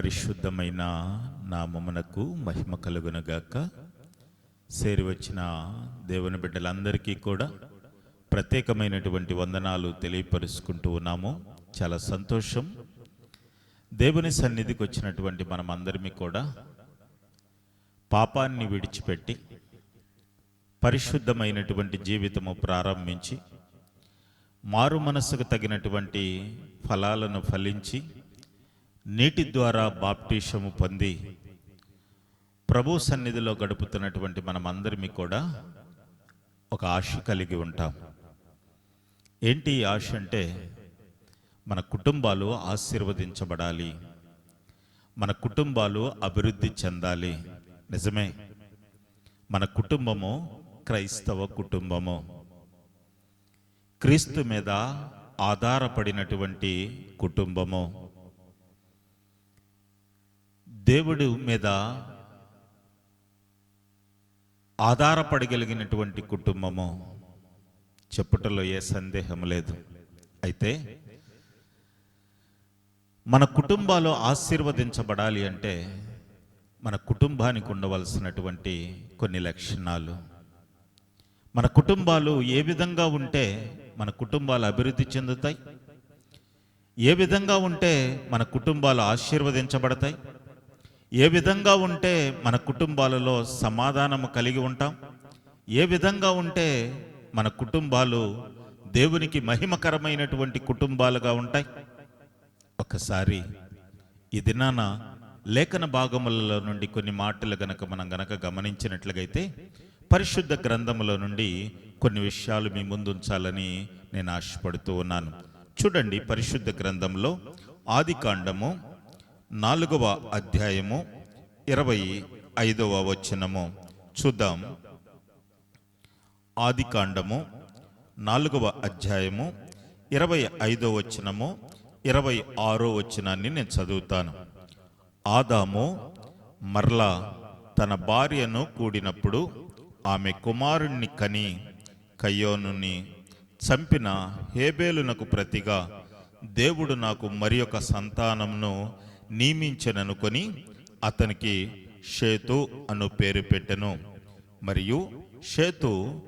పరిశుద్ధమైన నామమునకు మహిమ కలుగునగాక. చేరివచ్చిన దేవుని బిడ్డలందరికీ కూడా ప్రత్యేకమైనటువంటి వందనాలు తెలియపరుచుకుంటూ ఉన్నాము. చాలా సంతోషం. దేవుని సన్నిధికి వచ్చినటువంటి మనమందరిమీ కూడా పాపాన్ని విడిచిపెట్టి పరిశుద్ధమైనటువంటి జీవితము ప్రారంభించి మారు మనస్సుకు తగినటువంటి ఫలాలను ఫలించి నీటి ద్వారా బాప్టిషము పొంది ప్రభు సన్నిధిలో గడుపుతున్నటువంటి మనమందరిమీ కూడా ఒక ఆశ కలిగి ఉంటాం. ఏంటి ఆశ అంటే మన కుటుంబాలు ఆశీర్వదించబడాలి. మన కుటుంబాలు అభివృద్ధి చెందాలి. నిజమే. మన కుటుంబము క్రైస్తవ కుటుంబము. క్రీస్తు మీద ఆధారపడినటువంటి కుటుంబము. దేవుడు మీద ఆధారపడగలిగినటువంటి కుటుంబము చెప్పుటలో ఏ సందేహం లేదు. అయితే మన కుటుంబాలు ఆశీర్వదించబడాలి అంటే మన కుటుంబానికి ఉండవలసినటువంటి కొన్ని లక్షణాలు. మన కుటుంబాలు ఏ విధంగా ఉంటే మన కుటుంబాలు అభివృద్ధి చెందుతాయి? ఏ విధంగా ఉంటే మన కుటుంబాలు ఆశీర్వదించబడతాయి? ఏ విధంగా ఉంటే మన కుటుంబాలలో సమాధానము కలిగి ఉంటాం? ఏ విధంగా ఉంటే మన కుటుంబాలు దేవునికి మహిమకరమైనటువంటి కుటుంబాలుగా ఉంటాయి? ఒకసారి ఈ దినాన లేఖన భాగములలో నుండి కొన్ని మాటలు గనక మనం గనక గమనించినట్లుగైతే పరిశుద్ధ గ్రంథములో నుండి కొన్ని విషయాలు మీ ముందు ఉంచాలని నేను ఆశపడుతూ ఉన్నాను. చూడండి పరిశుద్ధ గ్రంథంలో ఆది కాండము నాలుగవ అధ్యాయము ఇరవై ఐదవ వచనము. చూద్దాం. ఆది కాండము నాలుగవ అధ్యాయము ఇరవై ఐదవ వచనము ఇరవై ఆరో వచనాన్ని నేను చదువుతాను. ఆదాము మరలా తన భార్యను కూడినప్పుడు ఆమె కుమారుణ్ణి కని కయ్యోనుని చంపిన హేబేలునకు ప్రతిగా దేవుడు నాకు మరి ఒక సంతానంను నియమించననుకొని అతనికి షేతు అను పేరు పెట్టెను. మరియు షేతు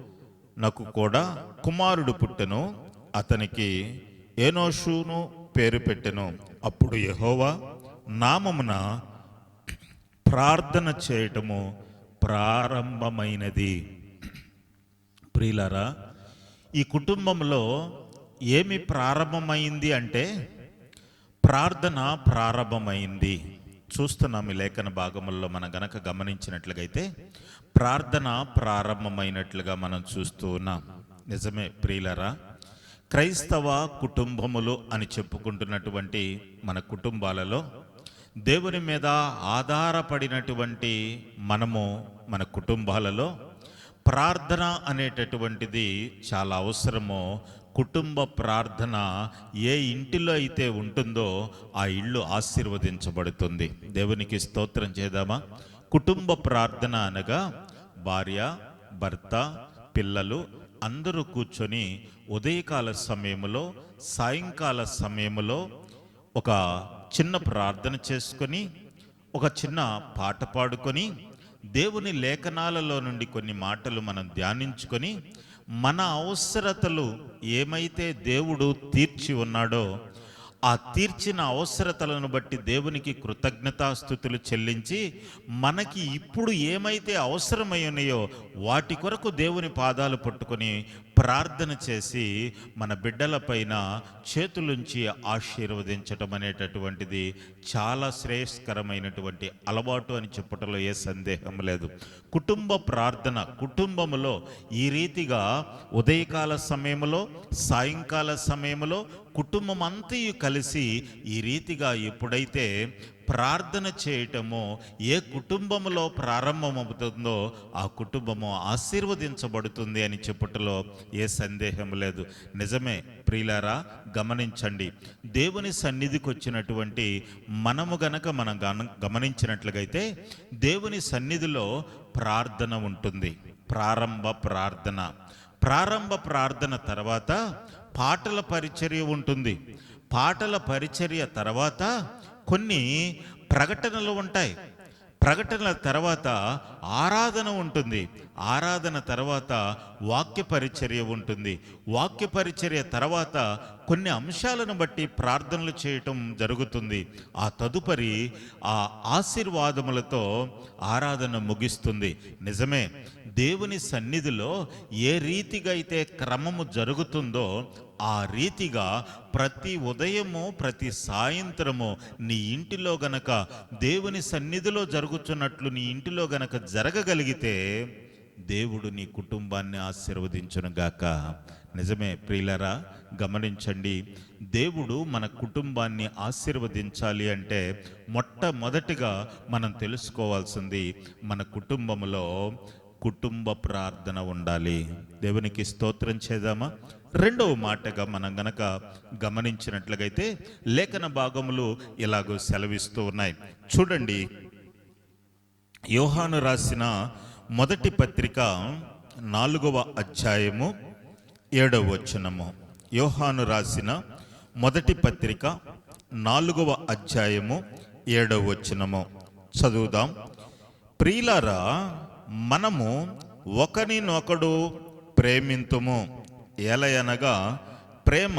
నాకు కూడా కుమారుడు పుట్టెను. అతనికి ఏనోషును పేరు పెట్టెను. అప్పుడు యహోవా నామమున ప్రార్థన చేయటము ప్రారంభమైనది. ప్రియులారా ఈ కుటుంబంలో ఏమి ప్రారంభమైంది అంటే ప్రార్థన ప్రారంభమైంది. చూస్తున్నాం ఈ లేఖన భాగముల్లో మనం గనక గమనించినట్లుగైతే ప్రార్థన ప్రారంభమైనట్లుగా మనం చూస్తూ ఉన్నాం. నిజమే ప్రియులరా క్రైస్తవ కుటుంబములు అని చెప్పుకుంటున్నటువంటి మన కుటుంబాలలో దేవుని మీద ఆధారపడినటువంటి మనము మన కుటుంబాలలో ప్రార్థన అనేటటువంటిది చాలా అవసరము కుటుంబ ప్రార్థన ఏ ఇంటిలో అయితే ఉంటుందో ఆ ఇల్లు ఆశీర్వదించబడుతుంది. దేవునికి స్తోత్రం చేద్దామా? కుటుంబ ప్రార్థన అనగా భార్య భర్త పిల్లలు అందరూ కూర్చొని ఉదయకాల సమయంలో సాయంకాల సమయంలో ఒక చిన్న ప్రార్థన చేసుకొని ఒక చిన్న పాట పాడుకొని దేవుని లేఖనాలలో నుండి కొన్ని మాటలు మనం ధ్యానించుకొని మన అవసరతలు ఏమైతే దేవుడు తీర్చి ఉన్నాడో ఆ తీర్చిన అవసరతలను బట్టి దేవునికి కృతజ్ఞతాస్థుతులు చెల్లించి మనకి ఇప్పుడు ఏమైతే అవసరమై ఉన్నాయో వాటి కొరకు దేవుని పాదాలు పట్టుకొని ప్రార్థన చేసి మన బిడ్డలపైన చేతులుంచి ఆశీర్వదించటం అనేటటువంటిది చాలా శ్రేయస్కరమైనటువంటి అలవాటు అని చెప్పటంలో ఏ సందేహం లేదు. కుటుంబ ప్రార్థన కుటుంబంలో ఈ రీతిగా ఉదయకాల సమయంలో సాయంకాల సమయంలో కుటుంబం అంతయు కలిసి ఈ రీతిగా ఎప్పుడైతే ప్రార్థన చేయటమో ఏ కుటుంబంలో ప్రారంభమవుతుందో ఆ కుటుంబము ఆశీర్వదించబడుతుంది అని చెప్పుటలో ఏ సందేహం లేదు. నిజమే ప్రియులారా గమనించండి. దేవుని సన్నిధికి వచ్చినటువంటి మనము గనక మనం గన గమనించినట్లుగైతే దేవుని సన్నిధిలో ప్రార్థన ఉంటుంది. ప్రారంభ ప్రార్థన. ప్రారంభ ప్రార్థన తర్వాత పాటల పరిచర్య ఉంటుంది. పాటల పరిచర్య తర్వాత కొన్ని ప్రకటనలు ఉంటాయి. ప్రకటనల తర్వాత ఆరాధన ఉంటుంది. ఆరాధన తర్వాత వాక్య పరిచర్య ఉంటుంది. వాక్య పరిచర్య తర్వాత కొన్ని అంశాలను బట్టి ప్రార్థనలు చేయటం జరుగుతుంది. ఆ తదుపరి ఆ ఆశీర్వాదములతో ఆరాధన ముగిస్తుంది. నిజమే దేవుని సన్నిధిలో ఏ రీతిగా అయితే క్రమము జరుగుతుందో ఆ రీతిగా ప్రతి ఉదయము ప్రతి సాయంత్రము నీ ఇంటిలో గనక దేవుని సన్నిధిలో జరుగుతున్నట్లు నీ ఇంటిలో గనక జరగగలిగితే దేవుడు నీ కుటుంబాన్ని ఆశీర్వదించునుగాక. నిజమే ప్రియులరా గమనించండి దేవుడు మన కుటుంబాన్ని ఆశీర్వదించాలి అంటే మొట్టమొదటిగా మనం తెలుసుకోవాల్సింది మన కుటుంబంలో కుటుంబ ప్రార్థన ఉండాలి. దేవునికి స్తోత్రం చేద్దామా? రెండవ మాటగా మనం గనక గమనించినట్లుగైతే లేఖన భాగములు ఇలాగో సెలవిస్తూ ఉన్నాయి. చూడండి యోహాను రాసిన మొదటి పత్రిక నాలుగవ అధ్యాయము ఏడవ వచనము. యోహాను రాసిన మొదటి పత్రిక నాలుగవ అధ్యాయము ఏడవ వచనము. చదువుదాం. ప్రియులారా మనము ఒకరినొకడు ప్రేమింతుము. ఎలయనగా ప్రేమ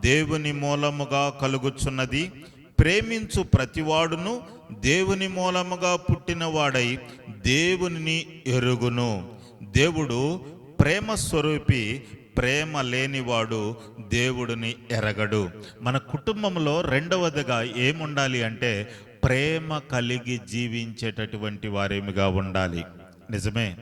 దేవుని మూలముగా కలుగుచున్నది. ప్రేమించు ప్రతివాడును దేవుని మూలముగా పుట్టినవాడై దేవుని ఎరుగును. దేవుడు ప్రేమ స్వరూపి ప్రేమ లేనివాడు దేవుడిని ఎరగడు. మన కుటుంబంలో రెండవదిగా ఏముండాలి అంటే ప్రేమ కలిగి జీవించేటటువంటి వారేమిగా ఉండాలి. నిజమే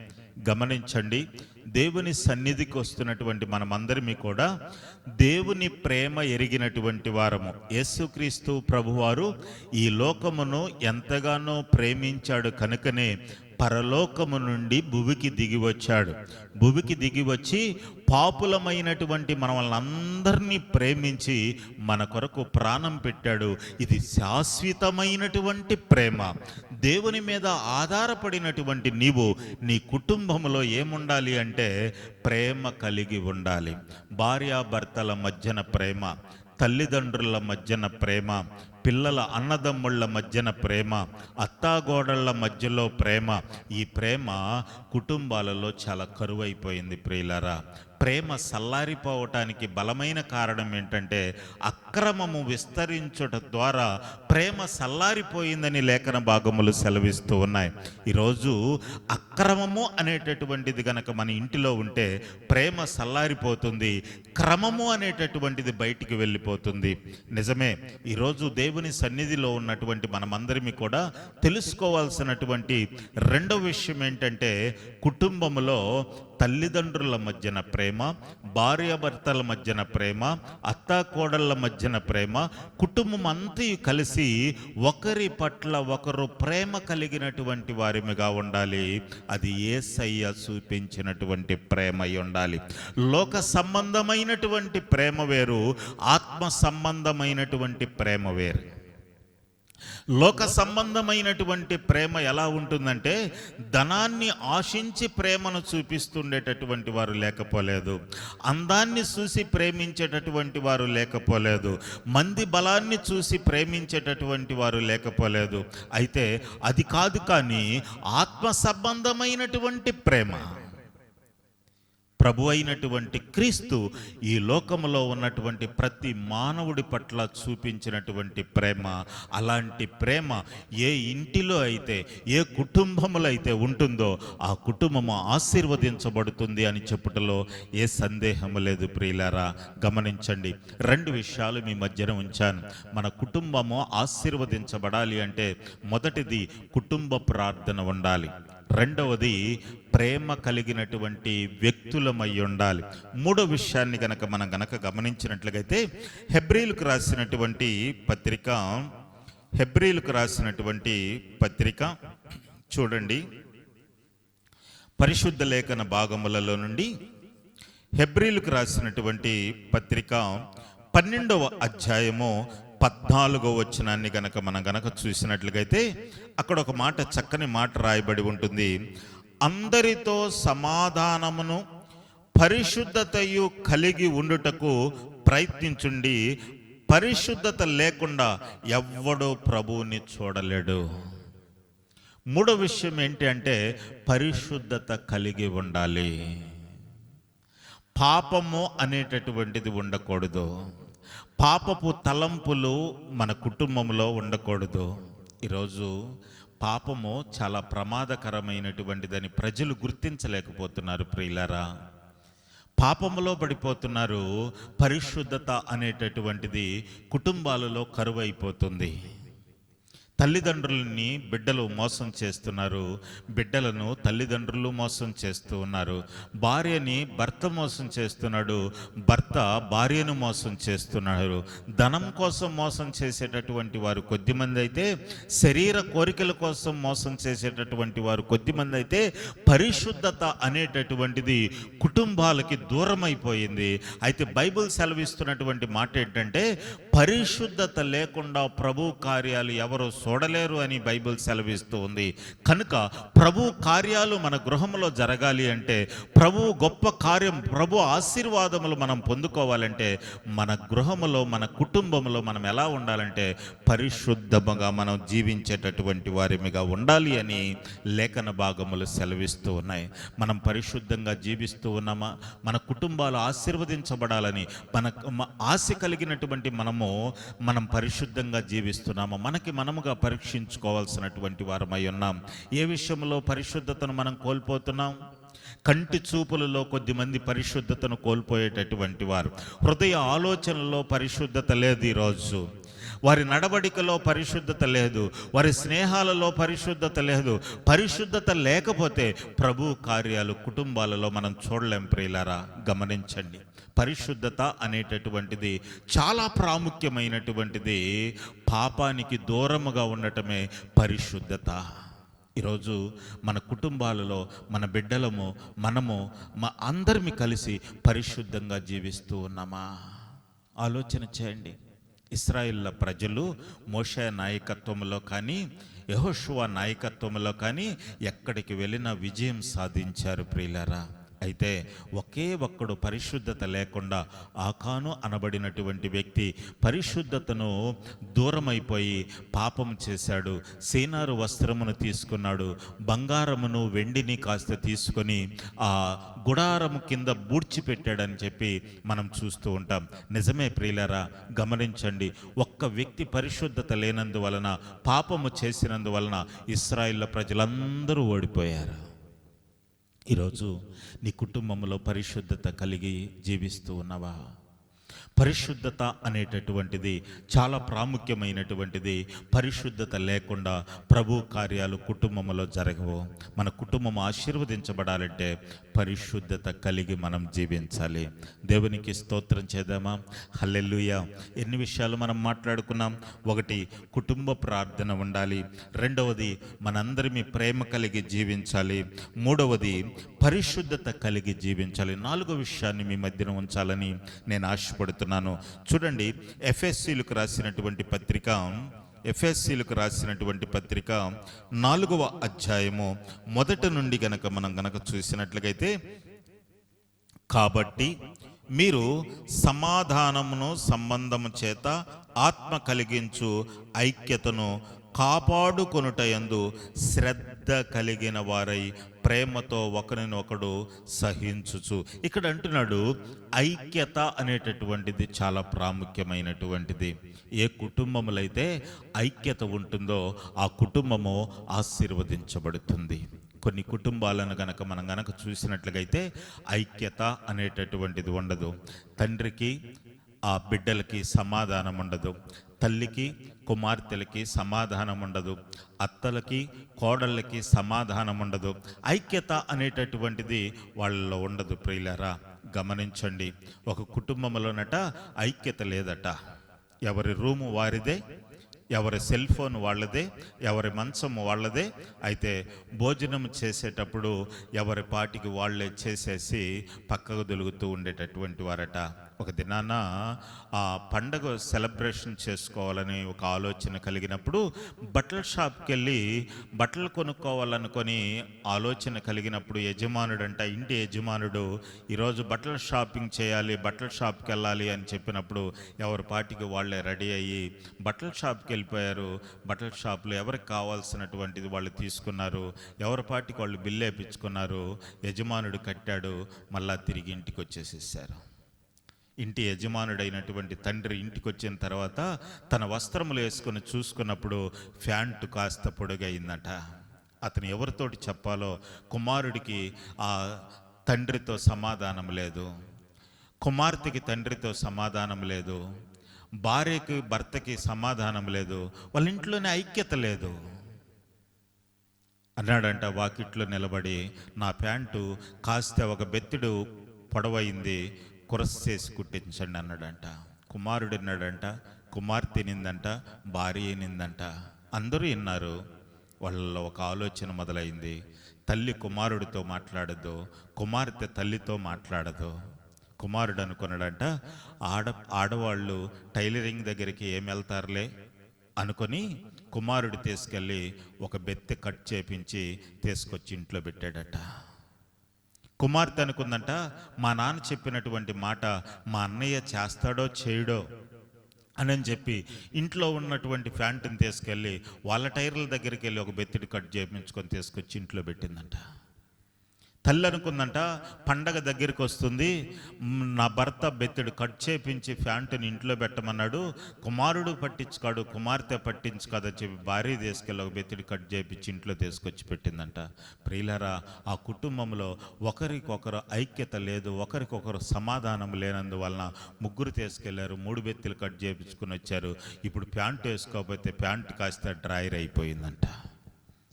గమనించండి. దేవుని సన్నిధికి వస్తున్నటువంటి మనమందరిమీ కూడా దేవుని ప్రేమ ఎరిగినటువంటి వారము. యేసుక్రీస్తు ప్రభువారు ఈ లోకమును ఎంతగానో ప్రేమించాడు కనుకనే పరలోకము నుండి భువికి దిగి వచ్చాడు. భువికి దిగి వచ్చి పాపులమైనటువంటి మనల్ని అందరినీ ప్రేమించి మన కొరకు ప్రాణం పెట్టాడు. ఇది శాశ్వతమైనటువంటి ప్రేమ. దేవుని మీద ఆధారపడినటువంటి నీవు నీ కుటుంబంలో ఏముండాలి అంటే ప్రేమ కలిగి ఉండాలి. భార్యాభర్తల మధ్యన ప్రేమ తల్లిదండ్రుల మధ్యన ప్రేమ పిల్లల అన్నదమ్ముళ్ళ మధ్యన ప్రేమ అత్తాగోడళ్ళ మధ్యలో ప్రేమ. ఈ ప్రేమ కుటుంబాలలో చాలా కరువైపోయింది ప్రియులరా. ప్రేమ సల్లారిపోవటానికి బలమైన కారణం ఏంటంటే అక్రమము విస్తరించుట ద్వారా ప్రేమ సల్లారిపోయిందని లేఖన భాగములు సెలవిస్తూ ఉన్నాయి. ఈరోజు అక్రమము అనేటటువంటిది గనక మన ఇంటిలో ఉంటే ప్రేమ సల్లారిపోతుంది క్రమము అనేటటువంటిది బయటికి వెళ్ళిపోతుంది. నిజమే ఈరోజు దేవుని సన్నిధిలో ఉన్నటువంటి మనమందరిమి కూడా తెలుసుకోవాల్సినటువంటి రెండో విషయం ఏంటంటే కుటుంబములో తల్లిదండ్రుల మధ్యన ప్రేమ భార్యాభర్తల మధ్యన ప్రేమ అత్తాకోడళ్ళ మధ్యన ప్రేమ కుటుంబం అంతా కలిసి ఒకరి పట్ల ఒకరు ప్రేమ కలిగినటువంటి వారిగా ఉండాలి. అది ఏసయ్య చూపించినటువంటి ప్రేమ అయి ఉండాలి. లోక సంబంధమైనటువంటి ప్రేమ వేరు ఆత్మ సంబంధమైనటువంటి ప్రేమ వేరు. లోక సంబంధమైనటువంటి ప్రేమ ఎలా ఉంటుందంటే ధనాన్ని ఆశించి ప్రేమను చూపిస్తుండేటటువంటి వారు లేకపోలేదు. అందాన్ని చూసి ప్రేమించేటటువంటి వారు లేకపోలేదు. మంది బలాన్ని చూసి ప్రేమించేటటువంటి వారు లేకపోలేదు. అయితే అది కాదు కానీ ఆత్మ సంబంధమైనటువంటి ప్రేమ. ప్రభు అయినటువంటి క్రీస్తు ఈ లోకములో ఉన్నటువంటి ప్రతి మానవుడి పట్ల చూపించినటువంటి ప్రేమ అలాంటి ప్రేమ ఏ ఇంటిలో అయితే ఏ కుటుంబంలో అయితే ఉంటుందో ఆ కుటుంబము ఆశీర్వదించబడుతుంది అని చెప్పుటలో ఏ సందేహం లేదు ప్రియులారా. గమనించండి రెండు విషయాలు మీ మధ్యన ఉంచాను. మన కుటుంబము ఆశీర్వదించబడాలి అంటే మొదటిది కుటుంబ ప్రార్థన ఉండాలి. రెండవది ప్రేమ కలిగినటువంటి వ్యక్తులమై ఉండాలి మూడో విషయాన్ని గనక మనం గనక గమనించినట్లయితే హెబ్రిల్కు రాసినటువంటి పత్రిక హెబ్రిల్కు రాసినటువంటి పత్రిక చూడండి. పరిశుద్ధ లేఖన భాగములలో నుండి హెబ్రిల్కు రాసినటువంటి పత్రిక పన్నెండవ అధ్యాయము పద్నాలుగో వచనాన్ని గనక మనం గనక చూసినట్లయితే అక్కడ ఒక మాట చక్కని మాట రాయబడి ఉంటుంది. అందరితో సమాధానమును పరిశుద్ధతయు కలిగి ఉండుటకు ప్రయత్నించుండి పరిశుద్ధత లేకుండా ఎవ్వడూ ప్రభువుని చూడలేడు. మూడో విషయం ఏంటి అంటే పరిశుద్ధత కలిగి ఉండాలి. పాపము అనేటటువంటిది ఉండకూడదు. పాపపు తలంపులు మన కుటుంబంలో ఉండకూడదు. ఈరోజు పాపము చాలా ప్రమాదకరమైనటువంటిదని ప్రజలు గుర్తించలేకపోతున్నారు ప్రియులరా. పాపములో పడిపోతున్నారు పరిశుద్ధత అనేటటువంటిది కుటుంబాలలో కరువైపోతుంది. తల్లిదండ్రులని బిడ్డలు మోసం చేస్తున్నారు. బిడ్డలను తల్లిదండ్రులు మోసం చేస్తూ ఉన్నారు. భార్యని భర్త మోసం చేస్తున్నాడు. భర్త భార్యను మోసం చేస్తున్నారు. ధనం కోసం మోసం చేసేటటువంటి వారు కొద్దిమంది అయితే శరీర కోరికల కోసం మోసం చేసేటటువంటి వారు కొద్దిమంది అయితే పరిశుద్ధత అనేటటువంటిది కుటుంబాలకి దూరం అయిపోయింది అయితే బైబిల్ సెలవిస్తున్నటువంటి మాట ఏంటంటే పరిశుద్ధత లేకుండా ప్రభు కార్యాలు ఎవరు చూడలేరు అని బైబిల్ సెలవిస్తూ ఉంది. కనుక ప్రభు కార్యాలు మన గృహంలో జరగాలి అంటే ప్రభు గొప్ప కార్యం ప్రభు ఆశీర్వాదములు మనం పొందుకోవాలంటే మన గృహములో మన కుటుంబంలో మనం ఎలా ఉండాలంటే పరిశుద్ధముగా మనం జీవించేటటువంటి వారిగా ఉండాలి అని లేఖన భాగములు సెలవిస్తూ ఉన్నాయి. మనం పరిశుద్ధంగా జీవిస్తూ ఉన్నామా? మన కుటుంబాలు ఆశీర్వదించబడాలని మన ఆశ కలిగినటువంటి మనము మనం పరిశుద్ధంగా జీవిస్తున్నామా? మనకి మనముగా పరీక్షించుకోవాల్సినటువంటి వారమై ఉన్నాం. ఏ విషయంలో పరిశుద్ధతను మనం కోల్పోతున్నాం? కంటి చూపులలో కొద్దిమంది పరిశుద్ధతను కోల్పోయేటటువంటి వారు. హృదయ ఆలోచనలో పరిశుద్ధత లేదు ఈరోజు వారి నడవడికలో పరిశుద్ధత లేదు. వారి స్నేహాలలో పరిశుద్ధత లేదు. పరిశుద్ధత లేకపోతే ప్రభు కార్యాలు కుటుంబాలలో మనం చూడలేం ప్రియులారా. గమనించండి. పరిశుద్ధత అనేటటువంటిది చాలా ప్రాముఖ్యమైనటువంటిది పాపానికి దూరముగా ఉండటమే పరిశుద్ధత. ఈరోజు మన కుటుంబాలలో మన బిడ్డలము మనము మా అందరిమి కలిసి పరిశుద్ధంగా జీవిస్తూ ఉన్నామా? ఆలోచన చేయండి. ఇస్రాయిల్ల ప్రజలు మోషే నాయకత్వంలో కానీ యహోషువా నాయకత్వంలో కానీ ఎక్కడికి వెళ్ళినా విజయం సాధించారు ప్రియులరా. అయితే ఒకే ఒక్కడు పరిశుద్ధత లేకుండా ఆకాను అనబడినటువంటి వ్యక్తి పరిశుద్ధతను దూరమైపోయి పాపం చేశాడు. సీనారు వస్త్రమును తీసుకున్నాడు. బంగారమును వెండిని కాస్త తీసుకొని ఆ గుడారము కింద బూడ్చిపెట్టాడని చెప్పి మనం చూస్తూ ఉంటాం. నిజమే ప్రియులరా గమనించండి. ఒక్క వ్యక్తి పరిశుద్ధత లేనందువలన పాపము చేసినందువలన ఇస్రాయిల్ ప్రజలందరూ ఓడిపోయారు. ఈరోజు నీ కుటుంబంలో పరిశుద్ధత కలిగి జీవిస్తూ ఉన్నావా? పరిశుద్ధత అనేటటువంటిది చాలా ప్రాముఖ్యమైనటువంటిది పరిశుద్ధత లేకుండా ప్రభు కార్యాలు కుటుంబంలో జరగవు. మన కుటుంబం ఆశీర్వదించబడాలంటే పరిశుద్ధత కలిగి మనం జీవించాలి. దేవునికి స్తోత్రం చేద్దామా? హల్లెల్లుయ ఎన్ని విషయాలు మనం మాట్లాడుకున్నాం? ఒకటి కుటుంబ ప్రార్థన ఉండాలి. రెండవది మనందరిమి ప్రేమ కలిగి జీవించాలి. మూడవది పరిశుద్ధత కలిగి జీవించాలి. నాలుగో విషయాన్ని మీ మధ్యన ఉంచాలని నేను ఆశపడుతున్నాను. చూడండి ఎఫ్ఎస్సీలకు రాసినటువంటి పత్రిక ఎఫ్ఎస్సీలకు రాసినటువంటి పత్రిక నాలుగవ అధ్యాయము. మొదటి నుండి గనక మనం గనక చూసినట్లయితే కాబట్టి మీరు సమాధానమును సంబంధము చేత ఆత్మ కలిగించు ఐక్యతను కాపాడుకొనుటయందు శ్రద్ధ కలిగిన వారై ప్రేమతో ఒకరిని ఒకడు సహించుచు. ఇక్కడ అంటున్నాడు ఐక్యత అనేటటువంటిది చాలా ప్రాముఖ్యమైనటువంటిది. ఏ కుటుంబములైతే ఐక్యత ఉంటుందో ఆ కుటుంబము ఆశీర్వదించబడుతుంది. కొన్ని కుటుంబాలను గనక మనం గనక చూసినట్లయితే ఐక్యత అనేటటువంటిది ఉండదు. తండ్రికి ఆ బిడ్డలకి సమాధానం ఉండదు తల్లికి కుమార్తెలకి సమాధానం ఉండదు అత్తలకి కోడళ్ళకి సమాధానం ఉండదు ఐక్యత అనేటటువంటిది వాళ్ళలో ఉండదు ప్రియులరా. గమనించండి. ఒక కుటుంబంలోనట ఐక్యత లేదట. ఎవరి రూము వారిదే ఎవరి సెల్ ఫోన్ వాళ్ళదే ఎవరి మంచం వాళ్ళదే. అయితే భోజనం చేసేటప్పుడు ఎవరి పాటికి వాళ్ళే చేసేసి పక్కకు దొలుగుతూ ఉండేటటువంటి వారట. ఒక దినాన ఆ పండగ సెలబ్రేషన్ చేసుకోవాలని ఒక ఆలోచన కలిగినప్పుడు బట్టల షాప్కి వెళ్ళి బట్టలు కొనుక్కోవాలనుకొని ఆలోచన కలిగినప్పుడు యజమానుడు అంట ఇంటి యజమానుడు ఈరోజు బట్టల షాపింగ్ చేయాలి బట్టల షాప్కి వెళ్ళాలి అని చెప్పినప్పుడు ఎవరి పాటికి వాళ్ళే రెడీ అయ్యి బట్టల షాప్కి వెళ్ళిపోయారు బట్టల షాప్లో ఎవరికి కావాల్సినటువంటిది వాళ్ళు తీసుకున్నారు. ఎవరి పాటికి వాళ్ళు బిల్లు వేయించుకున్నారు యజమానుడు కట్టాడు. మళ్ళా తిరిగి ఇంటికి వచ్చేసేసారు. ఇంటి యజమానుడైనటువంటి తండ్రి ఇంటికి వచ్చిన తర్వాత తన వస్త్రములు వేసుకొని చూసుకున్నప్పుడు ఫ్యాంటు కాస్త పొడుగైందట. అతను ఎవరితోటి చెప్పాలో కుమారుడికి ఆ తండ్రితో సమాధానం లేదు. కుమార్తెకి తండ్రితో సమాధానం లేదు. భార్యకి భర్తకి సమాధానం లేదు. వాళ్ళ ఇంట్లోనే ఐక్యత లేదు. అన్నాడంట వాకిట్లో నిలబడి నా ప్యాంటు కాస్త ఒక బెత్తిడు పొడవైంది. కురసేసి కుట్టించండి అన్నాడంట. కుమారుడు విన్నాడంట కుమార్తె నిందంట భార్య నిందంట అందరూ విన్నారు వాళ్ళలో ఒక ఆలోచన మొదలైంది. తల్లి కుమారుడితో మాట్లాడదు కుమార్తె తల్లితో మాట్లాడదు. కుమారుడు అనుకున్నాడంట ఆడ ఆడవాళ్ళు టైలరింగ్ దగ్గరికి ఏం వెళ్తారులే? అనుకొని కుమారుడు తీసుకెళ్ళి ఒక బెత్తె కట్ చేపించి తీసుకొచ్చి ఇంట్లో పెట్టాడట. కుమార్తె అనుకుందంట మా నాన్న చెప్పినటువంటి మాట మా అన్నయ్య చేస్తాడో చేయడో అని అని చెప్పి ఇంట్లో ఉన్నటువంటి ఫ్యాంటుని తీసుకెళ్ళి వాళ్ళ టైర్ల దగ్గరికి వెళ్ళి ఒక బెత్తిడి కట్ చేయించుకొని తీసుకొచ్చి ఇంట్లో పెట్టిందంట. తల్లి అనుకుందంట పండగ దగ్గరికి వస్తుంది నా భర్త బెత్తడు కట్ చేపించి ఫ్యాంటుని ఇంట్లో పెట్టమన్నాడు. కుమారుడు పట్టించుకాడు కుమార్తె పట్టించుకాదని చెప్పి భార్య తీసుకెళ్ళి ఒక బెత్తెడు కట్ చేపించి ఇంట్లో తీసుకొచ్చి పెట్టిందంట. ప్రియులరా ఆ కుటుంబంలో ఒకరికొకరు ఐక్యత లేదు ఒకరికొకరు సమాధానం లేనందువలన ముగ్గురు తీసుకెళ్ళారు మూడు బెత్తులు కట్ చేపించుకుని వచ్చారు. ఇప్పుడు ప్యాంటు వేసుకోకపోతే ప్యాంటు కాస్త డ్రాయర్ అయిపోయిందంట.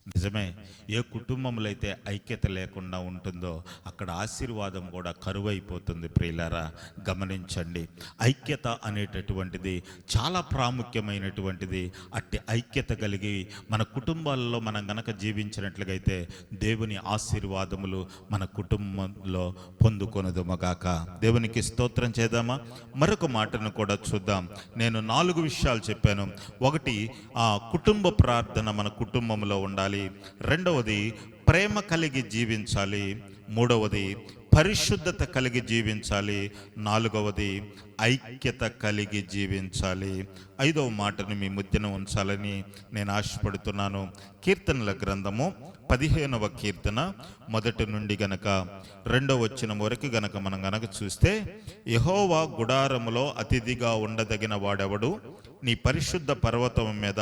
నిజమే. ఏ కుటుంబంలో అయితే ఐక్యత లేకుండా ఉంటుందో అక్కడ ఆశీర్వాదం కూడా కరువైపోతుంది ప్రియులారా. గమనించండి. ఐక్యత అనేటటువంటిది చాలా ప్రాముఖ్యమైనటువంటిది. అట్టి ఐక్యత కలిగి మన కుటుంబాల్లో మనం గనక జీవించినట్లుగైతే దేవుని ఆశీర్వాదములు మన కుటుంబంలో పొందుకొనదుమగాక. దేవునికి స్తోత్రం చేద్దామా? మరొక మాటను కూడా చూద్దాం. నేను నాలుగు విషయాలు చెప్పాను. ఒకటి ఆ కుటుంబ ప్రార్థన మన కుటుంబంలో ఉండాలి. రెండవది ప్రేమ కలిగి జీవించాలి. మూడవది పరిశుద్ధత కలిగి జీవించాలి. నాలుగవది ఐక్యత కలిగి జీవించాలి. ఐదవ మాటను మీ మధ్యన ఉంచాలని నేను ఆశపడుతున్నాను. కీర్తనల గ్రంథము పదిహేనవ కీర్తన మొదటి నుండి గనక రెండవ వచ్చిన వరకు గనక మనం గనక చూస్తే యహోవా గుడారములో అతిథిగా ఉండదగిన వాడెవడు? నీ పరిశుద్ధ పర్వతం మీద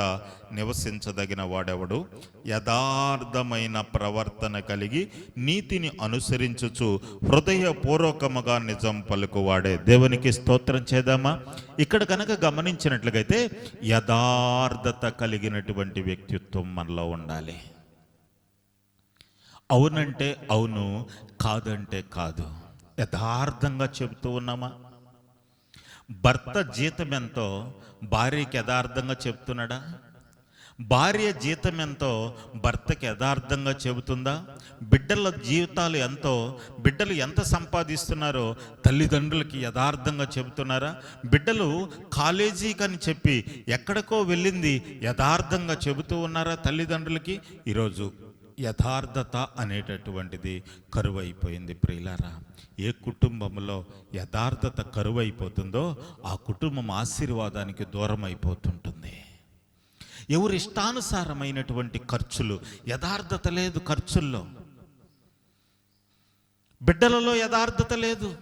నివసించదగిన వాడెవడు? యథార్థమైన ప్రవర్తన కలిగి నీతిని అనుసరించుచు హృదయపూర్వకముగా నిజం పలుకువాడే. దేవునికి స్తోత్రం చేద్దామా? ఇక్కడ కనుక గమనించినట్లుగైతే యథార్థత కలిగినటువంటి వ్యక్తిత్వం మనలో ఉండాలి. అవునంటే అవును కాదంటే కాదు. యథార్థంగా చెబుతూ ఉన్నామా? భర్త జీతం ఎంతో భార్యకి యథార్థంగా చెప్తున్నాడా భార్య జీతం ఎంతో భర్తకి యథార్థంగా చెబుతుందా? బిడ్డల జీవితాలు ఎంతో బిడ్డలు ఎంత సంపాదిస్తున్నారో తల్లిదండ్రులకి యథార్థంగా చెబుతున్నారా? బిడ్డలు కాలేజీకని చెప్పి ఎక్కడికో వెళ్ళింది యథార్థంగా చెబుతూ ఉన్నారా తల్లిదండ్రులకి? ఈరోజు యథార్థత అనేటటువంటిది కరువైపోయింది ప్రియులారా. ఏ కుటుంబంలో యథార్థత కరువైపోతుందో ఆ కుటుంబం ఆశీర్వాదానికి దూరం అయిపోతుంటుంది ఎవరి ఇష్టానుసారమైనటువంటి ఖర్చులు యథార్థత లేదు ఖర్చుల్లో. బిడ్డలలో యథార్థత లేదు.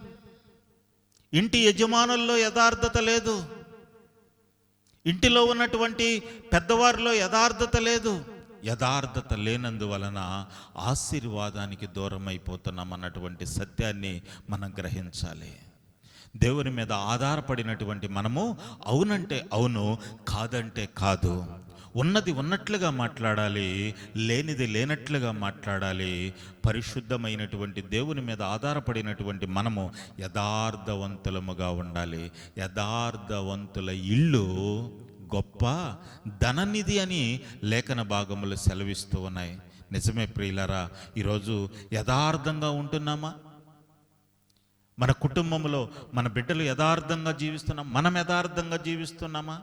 ఇంటి యజమానుల్లో యథార్థత లేదు. ఇంటిలో ఉన్నటువంటి పెద్దవారిలో యథార్థత లేదు. యథార్థత లేనందువలన ఆశీర్వాదానికి దూరం అయిపోతున్నాం అన్నటువంటి సత్యాన్ని మనం గ్రహించాలి. దేవుని మీద ఆధారపడినటువంటి మనము అవునంటే అవును కాదంటే కాదు. ఉన్నది ఉన్నట్లుగా మాట్లాడాలి లేనిది లేనట్లుగా మాట్లాడాలి. పరిశుద్ధమైనటువంటి దేవుని మీద ఆధారపడినటువంటి మనము యథార్థవంతులముగా ఉండాలి. యథార్థవంతుల ఇల్లు గొప్ప ధననిధి అని లేఖన భాగములు సెలవిస్తూ ఉన్నాయి. నిజమే ప్రియులరా ఈరోజు యథార్థంగా ఉంటున్నామా? మన కుటుంబంలో మన బిడ్డలు యథార్థంగా జీవిస్తున్నాం మనం యథార్థంగా జీవిస్తున్నామా?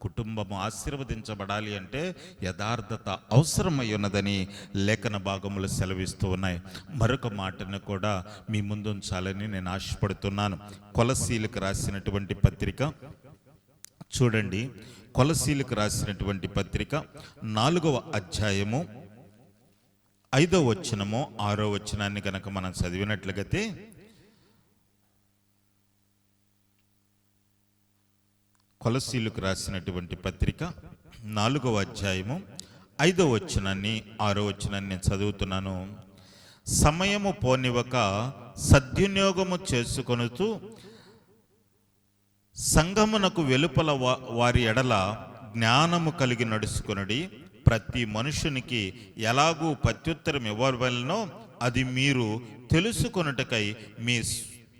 కుటుంబము ఆశీర్వదించబడాలి అంటే యథార్థత అవసరమై ఉన్నదని లేఖన భాగములు సెలవిస్తూ ఉన్నాయి. మరొక మాటను కూడా మీ ముందుంచాలని నేను ఆశపడుతున్నాను. కొలసీలకు రాసినటువంటి పత్రిక చూడండి. కొలసీలకు రాసినటువంటి పత్రిక నాలుగవ అధ్యాయము ఐదో వచనము ఆరో వచనాన్ని కనుక మనం చదివినట్లయితే కొలసీలకు రాసినటువంటి పత్రిక నాలుగవ అధ్యాయము ఐదో వచనాన్ని ఆరో వచనాన్ని నేను చదువుతున్నాను. సమయము పోనివ్వక సద్వినియోగము చేసుకొనుతూ సంగమునకు వెలుపల వారి ఎడల జ్ఞానము కలిగి నడుచుకునడి ప్రతి మనుషునికి ఎలాగూ ప్రత్యుత్తరం ఇవ్వవలనో అది మీరు తెలుసుకొనుటకై మీ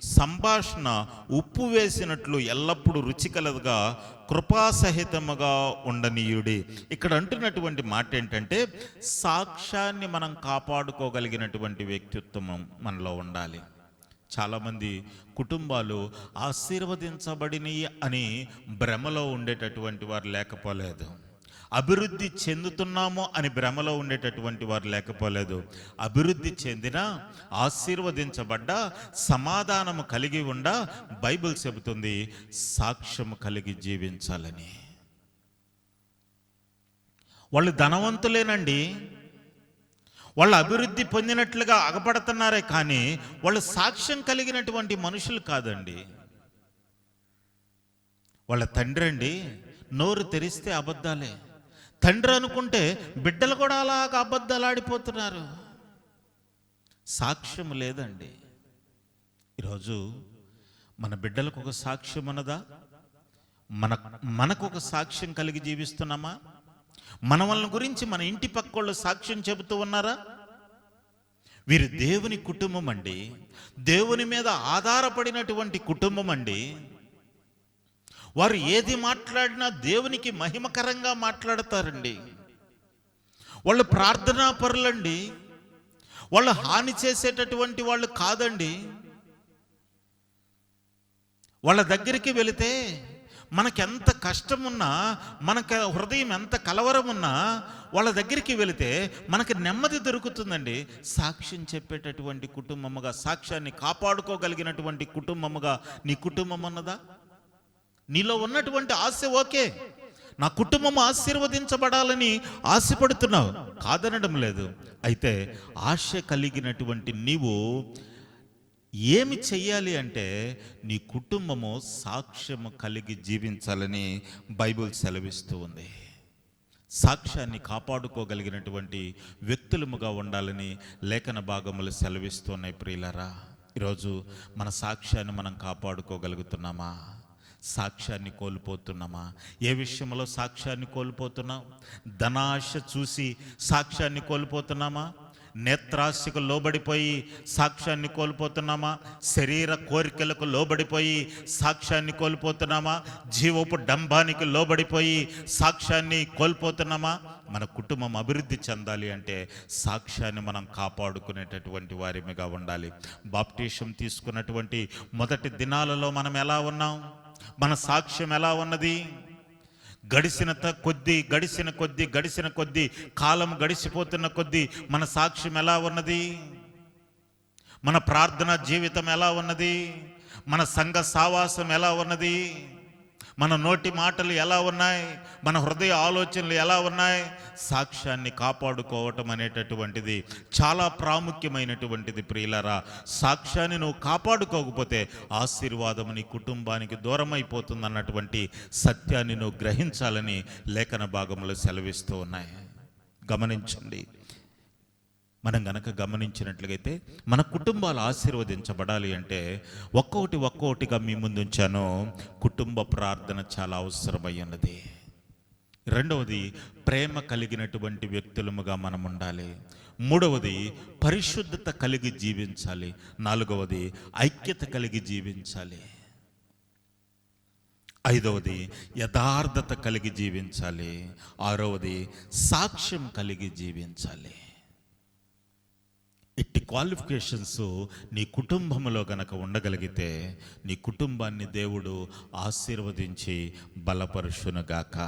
సంభాషణ ఉప్పు వేసినట్లు ఎల్లప్పుడూ రుచికలదుగా కృపాసహితముగా ఉండనీయుడి. ఇక్కడ అంటున్నటువంటి మాట ఏంటంటే సాక్ష్యాన్ని మనం కాపాడుకోగలిగినటువంటి వ్యక్తిత్వం మనలో ఉండాలి. చాలామంది కుటుంబాలు ఆశీర్వదించబడినవి అని భ్రమలో ఉండేటటువంటి వారు లేకపోలేదు. అభివృద్ధి చెందుతున్నాము అని భ్రమలో ఉండేటటువంటి వారు లేకపోలేదు. అభివృద్ధి చెందిన ఆశీర్వదించబడ్డ సమాధానము కలిగి ఉండ బైబిల్ చెబుతుంది సాక్ష్యము కలిగి జీవించాలని. వాళ్ళు ధనవంతులేనండి. వాళ్ళు అభివృద్ధి పొందినట్లుగా అగపడుతున్నారే కానీ వాళ్ళు సాక్ష్యం కలిగినటువంటి మనుషులు కాదండి. వాళ్ళ తండ్రి అండి నోరు తెరిస్తే అబద్ధాలే. తండ్రి అనుకుంటే బిడ్డలు కూడా అలాగ అబద్ధాలు ఆడిపోతున్నారు. సాక్ష్యం లేదండి. ఈరోజు మన బిడ్డలకు ఒక సాక్ష్యం ఉన్నదా? మన మనకు ఒక సాక్ష్యం కలిగి జీవిస్తున్నామా? మన గురించి మన ఇంటి పక్కోళ్ళు సాక్ష్యం చెబుతూ ఉన్నారా? వీరు దేవుని కుటుంబం అండి. దేవుని మీద ఆధారపడినటువంటి కుటుంబం అండి. వారు ఏది మాట్లాడినా దేవునికి మహిమకరంగా మాట్లాడతారండి. వాళ్ళు ప్రార్థనా పరులండి. వాళ్ళు హాని చేసేటటువంటి వాళ్ళు కాదండి. వాళ్ళ దగ్గరికి వెళితే మనకెంత కష్టమున్నా మనకు హృదయం ఎంత కలవరం ఉన్నా వాళ్ళ దగ్గరికి వెళితే మనకి నెమ్మది దొరుకుతుందండి. సాక్ష్యం చెప్పేటటువంటి కుటుంబముగా సాక్ష్యాన్ని కాపాడుకోగలిగినటువంటి కుటుంబముగా నీ కుటుంబం ఉన్నదా? నీలో ఉన్నటువంటి ఆశ ఓకే. నా కుటుంబం ఆశీర్వదించబడాలని ఆశపడుతున్నావు. కాదనడం లేదు. అయితే ఆశ కలిగినటువంటి నీవు ఏమి చెయ్యాలి అంటే నీ కుటుంబము సాక్ష్యము కలిగి జీవించాలని బైబిల్ సెలవిస్తూ ఉంది. సాక్ష్యాన్ని కాపాడుకోగలిగినటువంటి వ్యక్తులముగా ఉండాలని లేఖన భాగములు సెలవిస్తున్నాయి ప్రియులరా. ఈరోజు మన సాక్ష్యాన్ని మనం కాపాడుకోగలుగుతున్నామా? సాక్ష్యాన్ని కోల్పోతున్నామా? ఏ విషయంలో సాక్ష్యాన్ని కోల్పోతున్నాం? ధనాశ చూసి సాక్ష్యాన్ని కోల్పోతున్నామా? నేత్రాశకు లోబడిపోయి సాక్ష్యాన్ని కోల్పోతున్నామా? శరీర కోరికలకు లోబడిపోయి సాక్ష్యాన్ని కోల్పోతున్నామా? జీవపు డంబానికి లోబడిపోయి సాక్ష్యాన్ని కోల్పోతున్నామా? మన కుటుంబం అభివృద్ధి చెందాలి అంటే సాక్ష్యాన్ని మనం కాపాడుకునేటటువంటి వారిగా ఉండాలి. బాప్టిషం తీసుకున్నటువంటి మొదటి దినాలలో మనం ఎలా ఉన్నాం? మన సాక్ష్యం ఎలా ఉన్నది? గడిచిన త- కొద్దీ గడిచిన కొద్దీ గడిచిన కొద్దీ కాలం గడిచిపోతున్న కొద్దీ మన సాక్ష్యం ఎలా ఉన్నది? మన ప్రార్థన జీవితం ఎలా ఉన్నది? మన సంఘ సావాసం ఎలా ఉన్నది? మన నోటి మాటలు ఎలా ఉన్నాయి? మన హృదయ ఆలోచనలు ఎలా ఉన్నాయి? సాక్ష్యాన్ని కాపాడుకోవటం అనేటటువంటిది చాలా ప్రాముఖ్యమైనటువంటిది ప్రియులరా. సాక్ష్యాన్ని నువ్వు కాపాడుకోకపోతే ఆశీర్వాదం నీ కుటుంబానికి దూరం అయిపోతుంది అన్నటువంటి సత్యాన్ని నువ్వు గ్రహించాలని లేఖన భాగంలో సెలవిస్తూ ఉన్నాయి. గమనించండి. మనం గనక గమనించినట్లయితే మన కుటుంబాలు ఆశీర్వదించబడాలి అంటే ఒక్కొక్కటి ఒక్కొక్కటిగా మీ ముందు ఉంచాను. కుటుంబ ప్రార్థన చాలా అవసరమై ఉన్నది రెండవది ప్రేమ కలిగినటువంటి వ్యక్తులముగా మనం ఉండాలి. మూడవది పరిశుద్ధత కలిగి జీవించాలి. నాలుగవది ఐక్యత కలిగి జీవించాలి. ఐదవది యథార్థత కలిగి జీవించాలి. ఆరవది సాక్ష్యం కలిగి జీవించాలి. క్వాలిఫికేషన్స్ నీ కుటుంబంలో గనక ఉండగలిగితే నీ కుటుంబాన్ని దేవుడు ఆశీర్వదించి బలపరుషునుగాక.